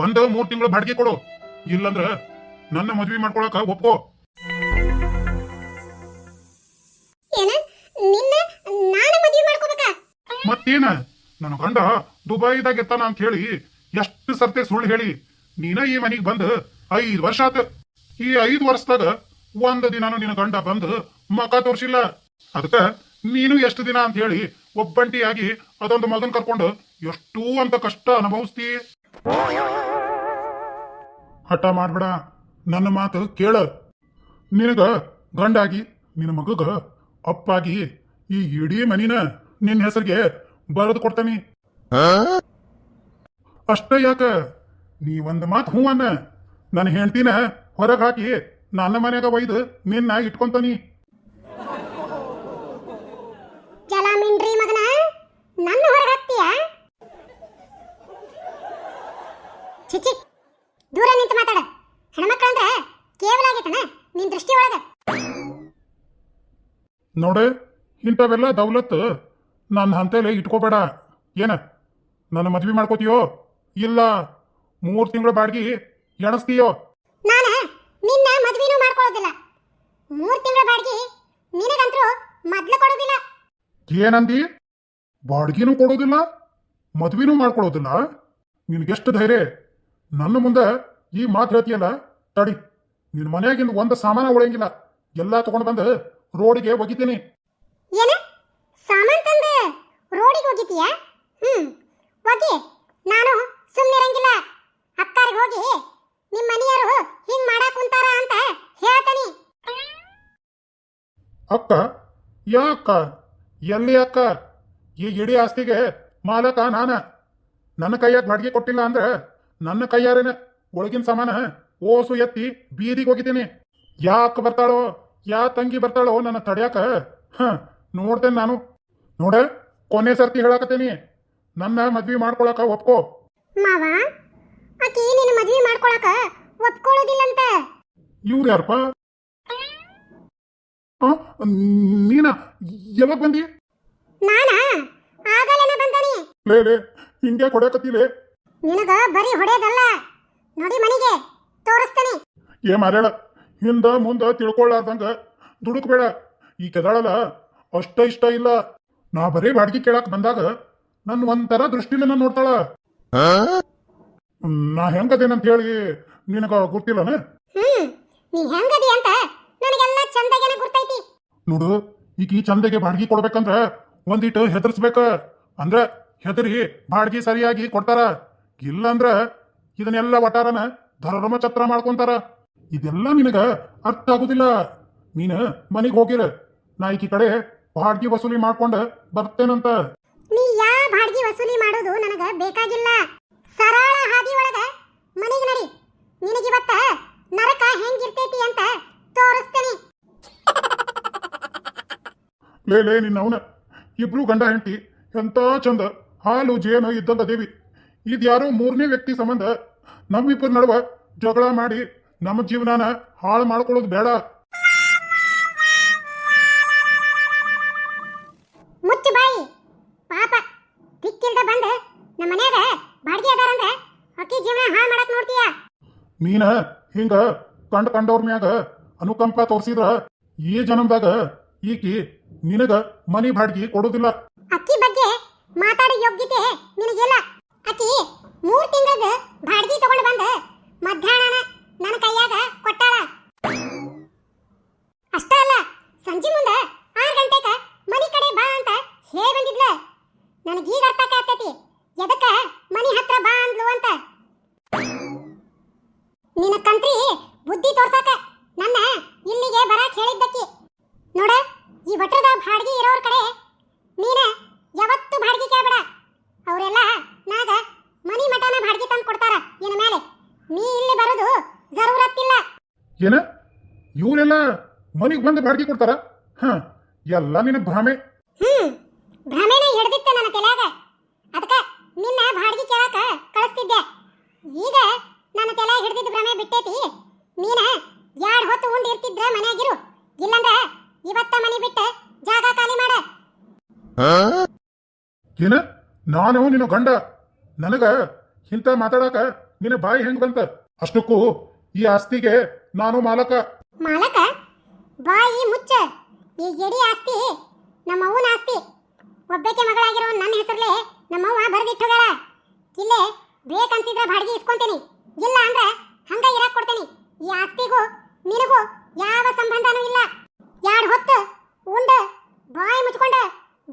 ಒಂದ ಮೂರ್ ತಿಂಗಳು ಬಾಡಿಗೆ ಕೊಡು. ಇಲ್ಲಂದ್ರ ನನ್ನ ಮದ್ವಿ ಮಾಡ್ಕೊಳಕ ಒಪ್ಕೋ. ಮತ್ತೇನ? ನನ್ನ ಗಂಡ ದುಬೈದಾಗ ಇರ್ತಾನ ಅಂತ ಹೇಳಿ ಎಷ್ಟು ಸರ್ತಿ ಸುಳ್ಳು ಹೇಳಿ. ನೀನ ಈ ಮನೆಗೆ ಬಂದು ಐದ್ ವರ್ಷ ಆತ. ಈ ಐದ್ ವರ್ಷದಾಗ ಒಂದ್ ದಿನಾನು ನಿನ್ನ ಗಂಡ ಬಂದು ಮಕ ತೋರ್ಸಿಲ್ಲ. ಅದಕ್ಕ ನೀನು ಎಷ್ಟು ದಿನ ಅಂತ ಹೇಳಿ ಒಬ್ಬಂಟಿಯಾಗಿ ಅದೊಂದು ಮಗನ್ ಕರ್ಕೊಂಡು ಎಷ್ಟೂ ಅಂತ ಕಷ್ಟ ಅನುಭವಿಸ್ತಿ. ಹಠ ಮಾಡ್ಬೇಡ. ನನ್ನ ಮಾತು ಕೇಳ. ನಿನಗ ಗಂಡಾಗಿ ನಿನ್ನ ಮಗಗ ಅಪ್ಪಾಗಿ ಈ ಇಡೀ ಮನಿನ ನಿನ್ನ ಹೆಸರಿಗೆ ಬರೆದು ಕೊಡ್ತಾನಿ. ಅಷ್ಟ ಯಾಕ? ನೀ ಒಂದು ಮಾತು ಹೂ ಅನ್ನ. ನನ್ನ ಹೆಂಡ್ತಿನ ಹೊರಗೆ ಹಾಕಿ ನನ್ನ ಮನ್ಯಾಗ ಒಯ್ದು ನಿನ್ನ ಇಟ್ಕೊಂತಾನಿ. ಮಿಂಡ್ರಿ ಮಗನ ನನ್ನ ಹೊರಗೆ ಹಾಕ್ತೀಯ? ಚಿಚಿ ದೂರ ನಿಂತು ಮಾತಾಡ. ಹೆಣ್ಮಕ್ಳಂದ್ರೆ ಕೇವಲ ಆಗೈತನ? ನಿನ್ ದೃಷ್ಟಿ ಒಳಗ. ನೋಡೆ ಇಂಥವೆಲ್ಲ ದೌಲತ್ ನನ್ನ ಹಂತೇಲಿ ಇಟ್ಕೋಬೇಡ. ಏನ? ನನ್ನ ಮದ್ವಿ ಮಾಡ್ಕೋತೀಯೋ? ಇಲ್ಲ ಮೂರು ತಿಂಗಳ ಬಾಡ್ಗಿ ಎಣಸ್ತೀಯೋ? ನಾನ ನಿನ್ನ ಮದ್ವಿನೂ ಮಾಡ್ಕೊಳ್ಳೋದಿಲ್ಲ. ಮೂರ್ ತಿಂಗಳ ಬಾಡ್ಗಿ ನಿನಗಂತರೂ ಮೊದ್ಲು ಕೊಡೋದಿಲ್ಲ. ಏನಂದಿ? ಬಾಡ್ಗಿನೂ ಕೊಡೋದಿಲ್ಲ ಮದ್ವಿನೂ ಮಾಡ್ಕೊಳ್ಳೋದಿಲ್ಲ. ನಿನಗೆಷ್ಟು ಧೈರ್ಯ? ನನ್ನ ಮುಂದೆ ಈ ಮಾತು ಹೇಳ್ತೀಯಲ್ಲ? ತಡಿ. ನಿನ್ನ ಮನೆಯಾಗಿಂದ ಒಂದು ಸಾಮಾನ ಉಳಿಯಂಗಿಲ್ಲ. ಎಲ್ಲ ತಗೊಂಡು ಬಂದು ರೋಡಿಗೆ ಒಗಿತೀನಿ. ಏನು? ಸಾಮಾನ್ ತಂದು ರೋಡಿಗೆ ಹೋಗಿದ್ದೀಯಾ ಹ್ಮ್. ಹೋಗಿ ನಾನು ಸುಮ್ಮನಿರಂಗಿಲ್ಲ ಅಕ್ಕಾರಿಗೆ ಹೋಗಿ ನಿಮ್ಮ ಮನೆಯವರು ಹಿಂಗ್ ಮಾಡಾಕ್ ಕುಂತಾರ ಅಂತ ಹೇಳ್ತಾನಿ. ಅಕ್ಕ? ಯಾ ಅಕ್ಕ? ಎಲ್ಲಿ ಅಕ್ಕ? ಈ ಇಡೀ ಆಸ್ತಿಗೆ ಮಾಲಕ ನಾನ. ನನ್ನ ಕೈಯಾಗ ಬಾಡಿಗೆ ಕೊಟ್ಟಿಲ್ಲ ಅಂದ್ರೆ ನನ್ನ ಕೈಯಾರೇನ ಒಳಗಿನ ಸಮಾನ ಓಸು ಎತ್ತಿ ಬೀದಿಗೆ ಹೋಗಿದ್ದೀನಿ. ಯಾಕೆ ಬರ್ತಾಳೋ? ಯಾ ತಂಗಿ ಬರ್ತಾಳೋ? ನನ್ನ ತಡ್ಯಾಕ ಹ? ನೋಡ್ತೇನೆ ನಾನು. ನೋಡ ಕೊನೆ ಸರ್ತಿ ಹೇಳಾಕತ್ತೇನಿ. ನನ್ನ ಮದ್ವಿ ಮಾಡ್ಕೊಳಕ ಒಪ್ಕೋ. ಮಾವ ಆಕಿ ನಿನ್ನ ಮದ್ವೆ ಮಾಡ್ಕೊಳಕ ಒಪ್ಕೊಳ್ಳೋದಿಲ್ಲಂತ ಇವ್ರು ಯಾರಪ್ಪ? ನೀನ ಯಾವಾಗ ಬಂದಿ? ನಾನಾ? ಆಗಲೇನ ಬಂದಾನಿ ಲೇ ಲೇ ಹಿಂಗೆ ಕೊಡಕತ್ತಿಲೇ ನಿನಗ ಬರೀ ಹೊಡೆಯದಲ್ಲ ನೋಡಿ ಮನೆಗೆ ತೋರಿಸ್ತೇನೆ. ಏ ಮಾರಾಳ ಹಿಂದ ಮುಂದ ತಿಳ್ಕೊಳ್ಳಾರ್ದಂಗ ದುಡುಕ್ಬೇಡ. ಈ ಕೆದಾಳಲ್ಲ ಅಷ್ಟ ಇಷ್ಟ ಇಲ್ಲ. ನಾ ಬರೀ ಬಾಡ್ಗಿ ಕೇಳಕ್ ಬಂದಾಗ ನನ್ ಒಂಥರ ದೃಷ್ಟಿಲಿನ ನೋಡ್ತಾಳ. ನಾ ಹೆಂಗದೇನಂತ ಹೇಳಿ ನಿನಗ ಗೊತ್ತಿಲ್ಲನ? ಹ್ಮ್ ನೀ ಹೆಂಗದಿ ಅಂತ ನನಗೆಲ್ಲ ಚಂದಗೆನ ಗುರ್ತೈತಿ. ನೋಡು ಈಗ ಈ ಚಂದಗೆ ಬಾಡ್ಗಿ ಕೊಡ್ಬೇಕಂದ್ರ ಒಂದಿಟ್ಟು ಹೆದರ್ಸ್ಬೇಕ. ಅಂದ್ರ ಹೆದರಿ ಬಾಡ್ಗಿ ಸರಿಯಾಗಿ ಕೊಡ್ತಾರ. ಇಲ್ಲಂದ್ರ ಇದನ್ನೆಲ್ಲ ವಟಾರನ ಧರ್ಮ ಛತ್ರ ಮಾಡ್ಕೊಂತಾರ. ಇದೆಲ್ಲ ನಿನಗ ಅರ್ಥ ಆಗುದಿಲ್ಲ. ನೀನು ಮನೆಗೆ ಹೋಗಿರ. ನಾ ಈಕಿ ಕಡೆ ಬಾಡ್ಗಿ ವಸೂಲಿ ಮಾಡ್ಕೊಂಡ ಬರ್ತೇನಂತ. ನೀ ಯಾ ಬಾಡ್ಗಿ ವಸೂಲಿ ಮಾಡೋದು ನನಗ ಬೇಕಾಗಿಲ್ಲ. ಸರಳ ಹಾದಿ ಒಳಗ ಮನೆಗೆ ನಡಿ. ನಿನಗಿವತ್ತ ನರಕ ಹೆಂಗಿರ್ತೈತಿ ಅಂತ ತೋರಿಸ್ತೇನೆ. ಲೇ ಲೇ ನಿನ್ನ ಅವನ ಇಬ್ರು ಗಂಡ ಹೆಂಡತಿ ಎಂತ ಚಂದ. ಹಾಲು ಜೇನು ಇದ್ದಂತ ದೇವಿ. ಇದ್ಯಾರೋ ಮೂರನೇ ವ್ಯಕ್ತಿ ಸಂಬಂಧ ನಮ್ಮಿಬ್ಬರ ನಡುವ ಜಗಳ ಮಾಡಿ ನಮ್ಮ ಜೀವನಾನ ಹಾಳು ಮಾಡ್ಕೊಳ್ಳೋದು ಬೇಡ. ಮುಚ್ಚು ಬಾಯಿ. ಪಾಪ ದಿಕ್ಕಿಲ್ದ ಬಂದ ನಮ್ಮ ಮನ್ಯಾಗ ಬಾಡ್ಗಿ ಅದಾರಂದ್ರ ಅಕ್ಕಿ ಜೀವನ ಹಾಳು ಮಾಡಕ್ ನೋಡ್ತೀಯ? ನೀನ ಹಿಂಗ ಕಂಡ ಕಂಡವ್ರ ಮ್ಯಾಗ ಅನುಕಂಪ ತೋರಿಸಿದ್ರ ಈ ಜನ್ಮದಾಗ ಈಕಿ ನಿನಗ ಮನಿ ಬಾಡ್ಗಿ ಕೊಡೋದಿಲ್ಲ. ಅಕ್ಕಿ ಬಗ್ಗೆ ಮಾತಾಡೋ ಯೋಗ್ಯತೆ ನಿನಗಿಲ್ಲ. ಅಕ್ಕಿ ಮೂರ್ ತಿಂಗಳದ ಬಾಡ್ಗಿ ತಗೊಂಡು ಬಂದ ಮಧ್ಯಾಹ್ನ ನನ್ನ ಕೈಯಾಗ ಕೊಟ್ಟಾಳ. ಅಷ್ಟೇ ಅಲ್ಲ ಸಂಜೆ ಮುಂದ ಆರ್ ಗಂಟೆಕ ಮನಿ ಕಡೆ ಬಾ ಅಂತ ಹೇಳಿ ಬಂದಿದ್ಲ ನನಗೀಗ ಅರ್ಥ ಆಗ್ತೈತಿ ಎದಕ್ಕ ಮನಿ ಹತ್ರ ಬಾ ಅಂದ್ಲು ಅಂತ ನಿನ್ನ ಕಂತ್ರಿ ಬುದ್ಧಿ ತೋರ್ಸಾಕ ನನ್ನ ಇಲ್ಲಿಗೆ ಬರಾಕ್ ಹೇಳಿದ್ದಕ್ಕಿ ನೋಡ ಈ ವಟ್ರದ ಬಾಡ್ಗಿ ಇರೋರ್ ಕಡೆ ನೀನ ಯಾವತ್ತು ಬಾಡ್ಗಿ ಕೇಳಬೇಡ ಅವರೆಲ್ಲ ನಾಗ ಮನಿ ಮಠನ ಬಾಡ್ಗಿ ತಂದು ಕೊಡ್ತಾರ ಇನ್ನು ಮೇಲೆ ನೀ ಇಲ್ಲಿ ಬರೋದು ಜರೂರತ್ತಿಲ್ಲ ಏನ? ಇವರೆಲ್ಲ ಮನೆಗೆ ಬಂದು ಬಾಡಿಗೆ ಕೊಡ್ತಾರ? ಹ ಎಲ್ಲ ನಿನ್ನ ಭ್ರಮೆ. ಹ್ಮ್ ಭ್ರಮೆನ ಹಿಡ್ದಿತ್ತ ನನ್ನ ತಲೆಯಾಗ. ಅದಕ್ಕ ನಿನ್ನ ಬಾಡಿಗೆ ಕೇಳಾಕ ಕಳಿಸ್ತಿದ್ದೆ. ಈಗ ನನ್ನ ತಲೆ ಹಿಡ್ದಿದ್ದ ಭ್ರಮೆ ಬಿಟ್ಟೈತಿ. ನೀನ ಯಾಡ್ ಹೊತ್ತು ಉಂಡ್ ಇರ್ತಿದ್ರ ಮನೆಯಾಗಿರು. ಇಲ್ಲಂದ್ರ ಇವತ್ತ ಮನಿ ಬಿಟ್ಟ ಜಾಗ ಖಾಲಿ ಮಾಡ. ಏನ? ನಾನು ನಿನ್ನ ಗಂಡ. ನನಗ ಇಂತ ಮಾತಾಡಕ ನಿನ್ನ ಬಾಯಿ ಹೆಂಗ್ ಬಂತ? ಅಷ್ಟಕ್ಕೂ ಈ ಆಸ್ತಿಗೆ ನಾನು ಮಾಲಕ. ಮಾಲಕ? ಬಾಯಿ ಮುಚ್ಚ. ಈ ಎಡಿ ಆಸ್ತಿ ನಮ್ಮ ಅವ್ವನ ಆಸ್ತಿ. ಒಬ್ಬಕ್ಕೆ ಮಗಳಾಗಿರೋ ನನ್ನ ಹೆಸರಲ್ಲೇ ನಮ್ಮವ್ವ ಅವ್ವ ಬರೆದಿಟ್ಟುಗಳ ಇಲ್ಲೇ ಬೇಕನ್ಸಿದ್ರೆ ಬಾಡಿಗೆ ಇಸ್ಕೊಂತೀನಿ. ಇಲ್ಲ ಅಂದ್ರೆ ಹಂಗ ಇರಾಕ್ ಕೊಡ್ತೀನಿ. ಈ ಆಸ್ತಿಗೂ ನಿನಗೂ ಯಾವ ಸಂಬಂಧನೂ ಇಲ್ಲ. ಯಾಡ್ ಹೊತ್ತು ಉಂಡ ಬಾಯಿ ಮುಚ್ಕೊಂಡ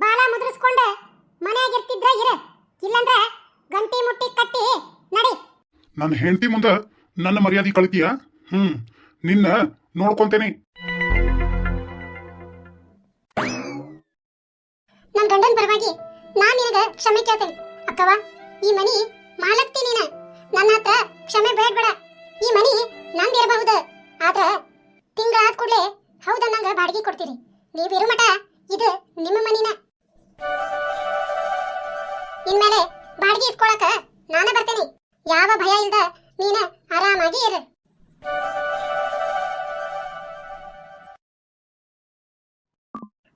ಬಾಲ ಮುದ್ರಿಸ್ಕೊಂಡ ಮನ್ಯಾಗ ಇರ್ತಿದ್ರ ಇರ. ಇಲ್ಲಂದ್ರ ಗಂಟಿ ಮುಟ್ಟಿ ಕಟ್ಟಿ ನಡಿ. ನನ್ನ ಹೆಂಡತಿ ಮುಂದೆ ನನ್ನ ಮರ್ಯಾದೆ ಕಳಿತೀಯ? ಹ್ಮ್, ನಿನ್ನ ನೋಡ್ಕೊಂತೇನೆ. ನನ್ನ ಗಂಡನ ಪರವಾಗಿ ನಾನ್ ನಿನಗ ಕ್ಷಮೆ ಕೇಳ್ತೇನೆ. ಅಕ್ಕವ ಈ ಮನಿ ಮಾಲಕ್ತಿ ನೀನ. ನನ್ನ ಹತ್ರ ಕ್ಷಮೆ ಬೇಡ್ಬೇಡ. ಈ ಮನಿ ನಂದಿರಬಹುದು ಆದ್ರ ತಿಂಗಳ ಆದ ಕೂಡಲೇ ಹೌದನ್ನಂಗ ಬಾಡಿಗೆ ಕೊಡ್ತೀರಿ. ನೀವಿರು ಮಠ, ಇದು ನಿಮ್ಮ ಮನಿನ. ಇನ್ಮೇಲೆ ಬಾಡಿಗೆ ಇಸ್ಕೊಳಕ ನಾನ ಬರ್ತೇನೆ. ಯಾವ ಭಯ ಇಲ್ದ ನೀನ ಆರಾಮಾಗಿ ಇರು.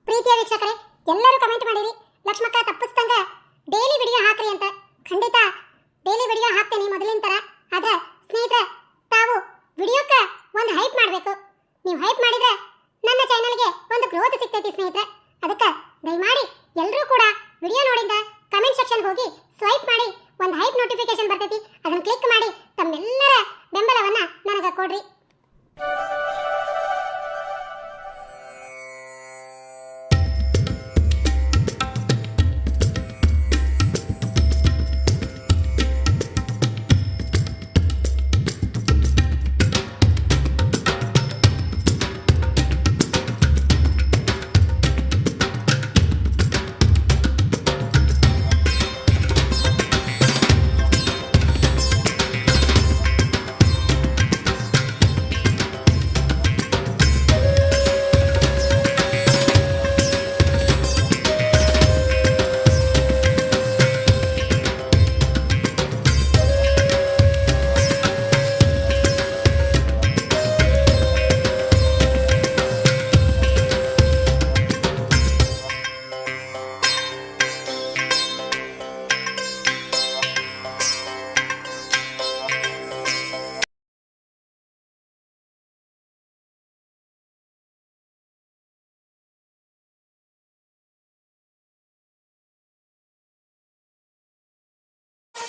ಪ್ರೀತಿಯ ವೀಕ್ಷಕರೇ, ಎಲ್ಲರೂ ಕಮೆಂಟ್ ಮಾಡಿರಿ. ಲಕ್ಷ್ಮಕ್ಕ ತಪ್ಪಿಸ್ದಂಗ ಡೈಲಿ ವಿಡಿಯೋ ಹಾಕ್ರಿ ಅಂತ. ಖಂಡಿತ ಡೈಲಿ ವಿಡಿಯೋ ಹಾಕ್ತೇನೆ ಮೊದಲಿನ ತರ ಆದ್ರೆ ಸ್ನೇಹಿತರೆ, ತಾವು ವಿಡಿಯೋಕ್ಕ ಒಂದು ಹೈಪ್ ಮಾಡಬೇಕು. ನೀವು ಹೈಪ್ ಮಾಡಿದ್ರೆ ನನ್ನ ಚಾನಲ್ಗೆ ಒಂದು ಗ್ರೋತ್ ಸಿಗ್ತೈತಿ ಸ್ನೇಹಿತರೆ. ಅದಕ್ಕೆ ದಯಮಾಡಿ ಎಲ್ಲರೂ ಕೂಡ ವಿಡಿಯೋ ನೋಡಿಂದ ಕಮೆಂಟ್ ಸೆಕ್ಷನ್ ಹೋಗಿ ಸ್ವೈಪ್ ಮಾಡಿ, ಒಂದು ಹೈಪ್ ನೋಟಿಫಿಕೇಶನ್ ಬರ್ತೈತಿ.